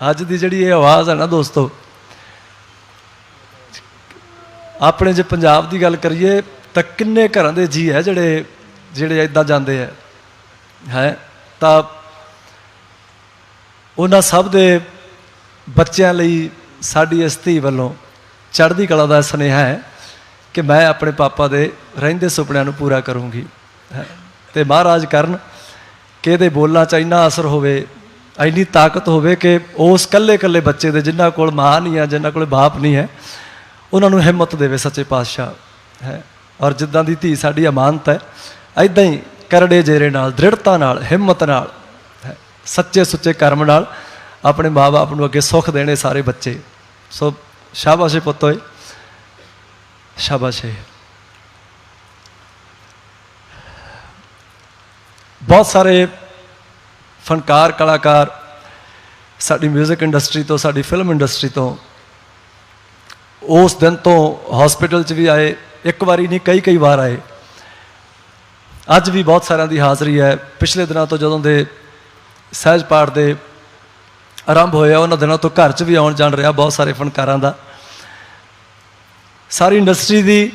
ਅੱਜ ਦੀ ਜਿਹੜੀ ਇਹ ਆਵਾਜ਼ ਹੈ ਨਾ ਦੋਸਤੋ ਆਪਣੇ ਜੇ ਪੰਜਾਬ ਦੀ ਗੱਲ ਕਰੀਏ ਤਾਂ ਕਿੰਨੇ ਘਰਾਂ ਦੇ ਜੀ ਹੈ ਜਿਹੜੇ ਜਿਹੜੇ ਇਦਾਂ ਜਾਂਦੇ ਹੈ ਹੈ ਤਾਂ ਉਹਨਾਂ ਸਭ ਦੇ ਬੱਚਿਆਂ ਲਈ ਸਾਡੀ ਇਸ ਧੀ ਵੱਲੋਂ ਚੜ੍ਹਦੀ ਕਲਾ ਦਾ ਸੁਨੇਹਾ ਹੈ ਕਿ ਮੈਂ ਆਪਣੇ ਪਾਪਾ ਦੇ ਰਹਿੰਦੇ ਸੁਪਨਿਆਂ ਨੂੰ ਪੂਰਾ ਕਰੂੰਗੀ ਤੇ ਮਹਾਰਾਜ ਕਰਨ ਕਿ ਇਹਦੇ ਬੋਲਾਂ 'ਚ ਇੰਨਾ ਅਸਰ ਹੋਵੇ ਇੰਨੀ ਤਾਕਤ ਹੋਵੇ ਕਿ ਉਸ ਕੱਲੇ ਕੱਲੇ ਬੱਚੇ ਦੇ ਜਿਨ੍ਹਾਂ ਕੋਲ ਮਾਂ ਨਹੀਂ ਹੈ ਜਿਨ੍ਹਾਂ ਕੋਲ ਬਾਪ ਨਹੀਂ ਹੈ ਉਹਨਾਂ ਨੂੰ ਹਿੰਮਤ ਦੇਵੇ ਸੱਚੇ ਪਾਤਸ਼ਾਹ ਹੈ। ਔਰ ਜਿੱਦਾਂ ਦੀ ਧੀ ਸਾਡੀ ਅਮਾਨਤ ਹੈ ਐਦਾਂ ਹੀ ਕਰੜੇ ਜੇਰੇ ਨਾਲ ਦ੍ਰਿੜਤਾ ਨਾਲ ਹਿੰਮਤ ਨਾਲ ਹੈ, ਸੱਚੇ ਸੁੱਚੇ ਕਰਮ ਨਾਲ ਆਪਣੇ ਮਾਪੇ ਨੂੰ ਅੱਗੇ ਸੁੱਖ ਦੇਣੇ ਸਾਰੇ ਬੱਚੇ। ਸੋ ਸ਼ਾਬਾਸ਼ੇ ਏ ਪੁੱਤ ਓਏ। ਸ਼ਾਬਾਸ਼ ਬਹੁਤ ਸਾਰੇ ਫਨਕਾਰ, ਕਲਾਕਾਰ ਸਾਡੀ 뮤직 ਇੰਡਸਟਰੀ ਤੋਂ, ਸਾਡੀ ਫਿਲਮ ਇੰਡਸਟਰੀ ਤੋਂ ਉਸ ਦਿਨ ਤੋਂ ਹਸਪੀਟਲ 'ਚ ਵੀ ਆਏ, ਇੱਕ ਵਾਰੀ ਨਹੀਂ, ਕਈ ਕਈ ਵਾਰ ਆਏ। ਅੱਜ ਵੀ ਬਹੁਤ ਸਾਰਿਆਂ ਦੀ ਹਾਜ਼ਰੀ ਹੈ। ਪਿਛਲੇ ਦਿਨਾਂ ਤੋਂ ਜਦੋਂ ਦੇ ਸਹਿਜ ਪਾਠ ਦੇ ਆਰੰਭ ਹੋਇਆ ਉਹਨਾਂ ਦਿਨਾਂ ਤੋਂ ਘਰ 'ਚ ਵੀ ਆਉਣ ਜਾਣ ਰਿਹਾ ਬਹੁਤ ਸਾਰੇ ਫਨਕਾਰਾਂ ਦਾ। ਸਾਰੀ ਇੰਡਸਟਰੀ ਦੀ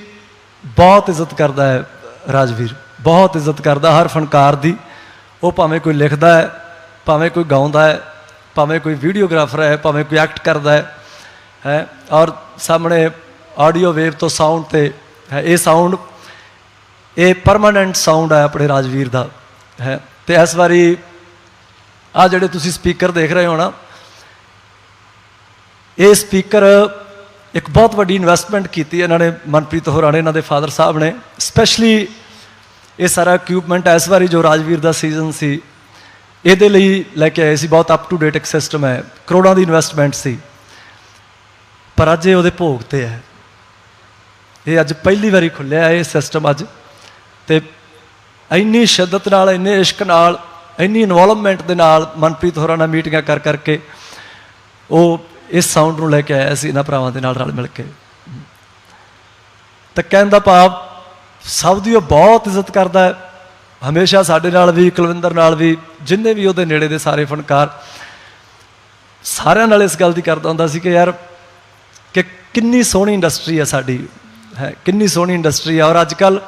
ਬਹੁਤ ਇੱਜ਼ਤ ਕਰਦਾ ਹੈ ਰਾਜਵੀਰ। ਬਹੁਤ ਇੱਜ਼ਤ ਕਰਦਾ ਹਰ ਫਨਕਾਰ ਦੀ। ਉਹ ਭਾਵੇਂ ਕੋਈ ਲਿਖਦਾ ਹੈ, ਭਾਵੇਂ ਕੋਈ ਗਾਉਂਦਾ ਹੈ, ਭਾਵੇਂ ਕੋਈ ਵੀਡੀਓਗ੍ਰਾਫਰ ਹੈ, ਭਾਵੇਂ ਕੋਈ ਐਕਟ ਕਰਦਾ ਹੈ ਹੈ, ਔਰ ਸਾਹਮਣੇ ਆਡੀਓ ਵੇਵ ਤੋਂ ਸਾਊਂਡ ਤੇ ਹੈ, ਇਹ ਸਾਊਂਡ, ਇਹ ਪਰਮਾਨੈਂਟ ਸਾਊਂਡ ਹੈ ਆਪਣੇ ਰਾਜਵੀਰ ਦਾ, ਹੈ। ਤੇ ਇਸ ਵਾਰੀ ਆ ਜਿਹੜੇ ਤੁਸੀਂ ਸਪੀਕਰ ਦੇਖ ਰਹੇ ਹੋ ਨਾ, ਇਹ ਸਪੀਕਰ ਇੱਕ ਬਹੁਤ ਵੱਡੀ ਇਨਵੈਸਟਮੈਂਟ ਕੀਤੀ ਇਹਨਾਂ ਨੇ, ਮਨਪ੍ਰੀਤ ਹੋਰਾਂ ਨੇ, ਇਹਨਾਂ ਦੇ ਫਾਦਰ ਸਾਹਿਬ ਨੇ ਸਪੈਸ਼ਲੀ ਇਹ ਸਾਰਾ ਇਕਵਿਪਮੈਂਟ ਇਸ ਵਾਰੀ ਜੋ ਰਾਜਵੀਰ ਦਾ ਸੀਜ਼ਨ ਸੀ, ਇਹਦੇ ਲਈ ਲੈ ਕੇ ਆਏ ਸੀ, ਬਹੁਤ ਅਪ ਟੂ ਡੇਟ ਇੱਕ ਸਿਸਟਮ ਹੈ, ਕਰੋੜਾਂ ਦੀ ਇਨਵੈਸਟਮੈਂਟ ਸੀ। ਪਰ ਅੱਜ ਇਹ ਉਹਦੇ ਭੋਗ ਤੇ ਹੈ। ਇਹ ਅੱਜ ਪਹਿਲੀ ਵਾਰੀ ਖੁੱਲਿਆ ਇਹ ਸਿਸਟਮ ਅੱਜ। ਤੇ ਇੰਨੀ ਸ਼ਿੱਦਤ ਨਾਲ, ਇੰਨੇ ਇਸ਼ਕ ਨਾਲ, ਇੰਨੀ ਇਨਵੋਲਵਮੈਂਟ ਦੇ ਨਾਲ ਮਨਪ੍ਰੀਤ ਹੋਰਾਂ ਨਾਲ ਮੀਟਿੰਗਾਂ ਕਰ ਕਰਕੇ ਉਹ ਇਸ ਸਾਊਂਡ ਨੂੰ ਲੈ ਕੇ ਆਇਆ ਸੀ, ਇਹਨਾਂ ਭਰਾਵਾਂ ਦੇ ਨਾਲ ਰਲ ਮਿਲ ਕੇ। ਤਾਂ ਕਹਿਣ ਦਾ ਭਾਵ ਸਭ ਦੀ ਉਹ ਬਹੁਤ ਇੱਜ਼ਤ ਕਰਦਾ ਹੈ। ਹਮੇਸ਼ਾ ਸਾਡੇ ਨਾਲ ਵੀ, ਕੁਲਵਿੰਦਰ ਨਾਲ ਵੀ, ਜਿੰਨੇ ਵੀ ਉਹਦੇ ਨੇੜੇ ਦੇ ਸਾਰੇ ਫਨਕਾਰ ਸਾਰਿਆਂ ਨਾਲ ਇਸ ਗੱਲ ਦੀ ਕਰਦਾ ਹੁੰਦਾ ਸੀ ਕਿ ਯਾਰ, ਕਿ ਕਿੰਨੀ ਸੋਹਣੀ ਇੰਡਸਟਰੀ ਹੈ ਸਾਡੀ, ਹੈ, ਕਿੰਨੀ ਸੋਹਣੀ ਇੰਡਸਟਰੀ ਹੈ। ਔਰ ਅੱਜ ਕੱਲ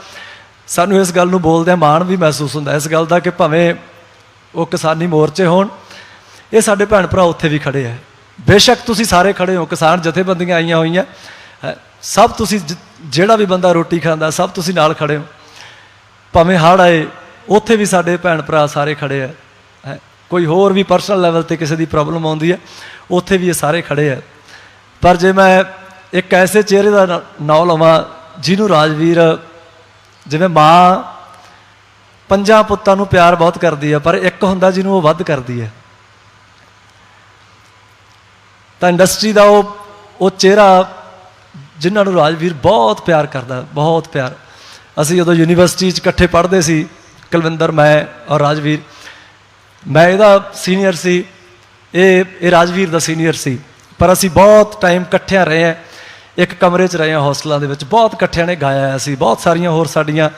ਸਾਨੂੰ ਇਸ ਗੱਲ ਨੂੰ ਬੋਲਦਿਆਂ ਮਾਣ ਵੀ ਮਹਿਸੂਸ ਹੁੰਦਾ ਇਸ ਗੱਲ ਦਾ ਕਿ ਭਾਵੇਂ ਉਹ ਕਿਸਾਨੀ ਮੋਰਚੇ ਹੋਣ, ਇਹ ਸਾਡੇ ਭੈਣ ਭਰਾ ਉੱਥੇ ਵੀ ਖੜੇ ਹੈ। ਬੇਸ਼ੱਕ ਤੁਸੀਂ ਸਾਰੇ ਖੜੇ ਹੋ, ਕਿਸਾਨ ਜਥੇਬੰਦੀਆਂ ਆਈਆਂ ਹੋਈਆਂ। ਸਭ ਤੁਸੀਂ ਜ- ਜਿਹੜਾ ਵੀ ਬੰਦਾ ਰੋਟੀ ਖਾਂਦਾ, ਸਭ ਤੁਸੀਂ ਨਾਲ ਖੜੇ ਹੋ। ਭਾਵੇਂ ਹੜ੍ਹ ਆਏ, ਉੱਥੇ ਵੀ ਸਾਡੇ ਭੈਣ ਭਰਾ ਸਾਰੇ ਖੜੇ ਹੈ, ਕੋਈ ਹੋਰ ਵੀ ਪਰਸਨਲ ਲੈਵਲ ਤੇ ਕਿਸੇ ਦੀ ਪ੍ਰੋਬਲਮ ਆਉਂਦੀ ਹੈ, ਉੱਥੇ ਵੀ ਇਹ ਸਾਰੇ ਖੜੇ ਹੈ ਪਰ ਜੇ ਮੈਂ ਇੱਕ ਐਸੇ ਚਿਹਰੇ ਦਾ ਨ- ਲਵਾਂ, ਜਿਹਨੂੰ ਰਾਜਵੀਰ, ਜਿਵੇਂ ਮਾਂ ਪੰਜਾਂ ਪੁੱਤਾਂ ਨੂੰ ਪਿਆਰ ਬਹੁਤ ਕਰਦੀ ਹੈ ਪਰ ਇੱਕ ਹੁੰਦਾ ਜਿਹਨੂੰ ਉਹ ਵੱਧ ਕਰਦੀ ਹੈ ਤਾਂ ਇੰਡਸਟਰੀ ਦਾ ਉਹ ਉਹ ਚਿਹਰਾ ਜਿਨ੍ਹਾਂ ਨੂੰ ਰਾਜਵੀਰ ਬਹੁਤ ਪਿਆਰ ਕਰਦਾ, ਬਹੁਤ ਪਿਆਰ। ਅਸੀਂ ਜਦੋਂ ਯੂਨੀਵਰਸਿਟੀ 'ਚ ਇਕੱਠੇ ਪੜ੍ਹਦੇ ਸੀ, ਕੁਲਵਿੰਦਰ, ਮੈਂ ਔਰ ਰਾਜਵੀਰ। ਮੈਂ ਇਹਦਾ ਸੀਨੀਅਰ ਸੀ, ਇਹ ਇਹ ਰਾਜਵੀਰ ਦਾ ਸੀਨੀਅਰ ਸੀ। ਪਰ ਅਸੀਂ ਬਹੁਤ ਟਾਈਮ ਇਕੱਠਿਆਂ ਰਹੇ ਹਾਂ, ਇੱਕ ਕਮਰੇ 'ਚ ਰਹੇ ਹਾਂ ਹੌਸਟਲਾਂ ਦੇ ਵਿੱਚ। ਬਹੁਤ ਇਕੱਠਿਆਂ ਨੇ ਗਾਇਆ ਹੈ ਅਸੀਂ ਬਹੁਤ ਸਾਰੀਆਂ ਹੋਰ ਸਾਡੀਆਂ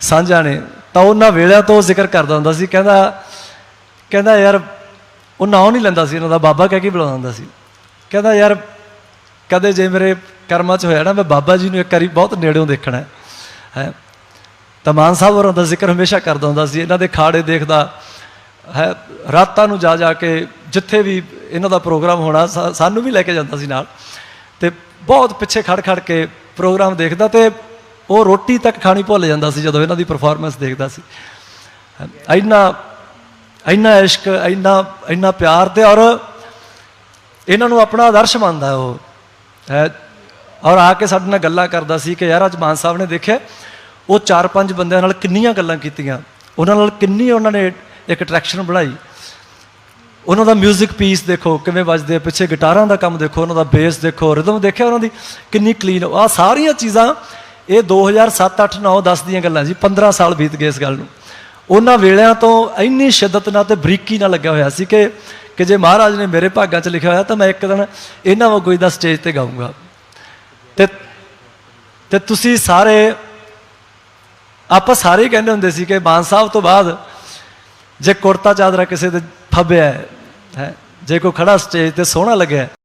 ਸਾਂਝਾਂ ਨੇ। ਤਾਂ ਉਹਨਾਂ ਵੇਲਿਆਂ ਤੋਂ ਜ਼ਿਕਰ ਕਰਦਾ ਹੁੰਦਾ ਸੀ, ਕਹਿੰਦਾ ਕਹਿੰਦਾ, ਯਾਰ, ਉਹ ਨਾਂ ਨਹੀਂ ਲੈਂਦਾ ਸੀ, ਇਹਨਾਂ ਦਾ। ਬਾਬਾ ਕਹਿ ਕੇ ਬੁਲਾਉਂਦਾ ਹੁੰਦਾ ਸੀ। ਕਹਿੰਦਾ, ਯਾਰ, ਕਦੇ ਜੇ ਮੇਰੇ ਕਰਮਾਂ 'ਚ ਹੋਇਆ ਨਾ ਮੈਂ ਬਾਬਾ ਜੀ ਨੂੰ ਇੱਕ ਵਾਰੀ ਬਹੁਤ ਨੇੜਿਓਂ ਦੇਖਣਾ ਹੈ। ਹੈ। ਤਾਂ ਮਾਨ ਸਾਹਿਬ ਹੋਰਾਂ ਦਾ ਜ਼ਿਕਰ ਹਮੇਸ਼ਾ ਕਰਦਾ ਹੁੰਦਾ ਸੀ ਇਹਨਾਂ ਦੇ ਖਾੜੇ ਦੇਖਦਾ। ਹੈ ਰਾਤਾਂ ਨੂੰ ਜਾ ਜਾ ਕੇ ਜਿੱਥੇ ਵੀ ਇਹਨਾਂ ਦਾ ਪ੍ਰੋਗਰਾਮ ਹੋਣਾ ਸਾ- ਸਾਨੂੰ ਵੀ ਲੈ ਕੇ ਜਾਂਦਾ ਸੀ ਨਾਲ। ਤੇ ਬਹੁਤ ਪਿੱਛੇ ਖੜ ਖੜ ਕੇ ਪ੍ਰੋਗਰਾਮ ਦੇਖਦਾ ਤੇ ਉਹ ਰੋਟੀ ਤੱਕ ਖਾਣੀ ਭੁੱਲ ਜਾਂਦਾ ਸੀ ਜਦੋਂ ਇਹਨਾਂ ਦੀ ਪਰਫਾਰਮੈਂਸ ਦੇਖਦਾ ਸੀ। ਹੈ, ਇੰਨਾ ਇੰਨਾ ਇਸ਼ਕ ਇੰਨਾ ਇੰਨਾ ਪਿਆਰ ਤੇ ਔਰ ਇਹਨਾਂ ਨੂੰ ਆਪਣਾ ਆਦਰਸ਼ ਮੰਨਦਾ ਉਹ। ਹੈ ਔਰ ਆ ਕੇ ਸਾਡੇ ਨਾਲ ਗੱਲਾਂ ਕਰਦਾ ਸੀ ਕਿ ਯਾਰ ਅੱਜ ਮਾਨ ਸਾਹਿਬ ਨੇ ਦੇਖਿਆ, ਉਹ ਚਾਰ ਪੰਜ ਬੰਦਿਆਂ ਨਾਲ ਕਿੰਨੀਆਂ ਗੱਲਾਂ ਕੀਤੀਆਂ। ਉਹਨਾਂ ਨਾਲ ਕਿੰਨੀ ਉਹਨਾਂ ਨੇ ਇੱਕ ਅਟਰੈਕਸ਼ਨ ਬਣਾਈ। ਉਹਨਾਂ ਦਾ 뮤직 ਪੀਸ ਦੇਖੋ, ਕਿਵੇਂ ਵੱਜਦੇ ਪਿੱਛੇ, ਗਿਟਾਰਾਂ ਦਾ ਕੰਮ ਦੇਖੋ, ਉਹਨਾਂ ਦਾ ਬੇਸ ਦੇਖੋ ਰਿਦਮ ਦੇਖਿਆ ਉਹਨਾਂ ਦੀ, ਕਿੰਨੀ ਕਲੀਨ ਆ। ਸਾਰੀਆਂ ਚੀਜ਼ਾਂ, ਇਹ 2007 8 9 10 ਦੀਆਂ ਗੱਲਾਂ ਜੀ 15 ਸਾਲ ਬੀਤ ਗਏ ਇਸ ਗੱਲ ਨੂੰ। ਉਹਨਾਂ ਵੇਲਿਆਂ ਤੋਂ ਇੰਨੀ ਸ਼ਿੱਦਤ ਨਾਲ ਤੇ ਬਰੀਕੀ ਨਾਲ ਲੱਗਿਆ ਹੋਇਆ ਸੀ ਕਿ ਕਿ ਜੇ ਮਹਾਰਾਜ ਨੇ ਮੇਰੇ ਭਾਗਾਂ 'ਚ ਲਿਖਿਆ ਹੋਇਆ ਤਾਂ ਮੈਂ ਇੱਕ ਦਿਨ ਇਹਨਾਂ ਵਾਂਗੂ ਹੀ ਦਾ ਸਟੇਜ ਤੇ ਗਾਊਂਗਾ। ਤੇ ਤੇ ਤੁਸੀਂ ਸਾਰੇ, ਆਪਾਂ ਸਾਰੇ ਹੀ ਕਹਿੰਦੇ ਹੁੰਦੇ ਸੀ ਕਿ ਮਾਨ ਸਾਹਿਬ ਤੋਂ ਬਾਅਦ ਜੇ ਕੁੜਤਾ ਚਾਦਰਾ ਕਿਸੇ ਦੇ ਫੱਬਿਆ ਹੈ ਹੈ, ਜੇ ਕੋਈ ਖੜਾ ਸਟੇਜ ਤੇ ਸੋਹਣਾ ਲੱਗਿਆ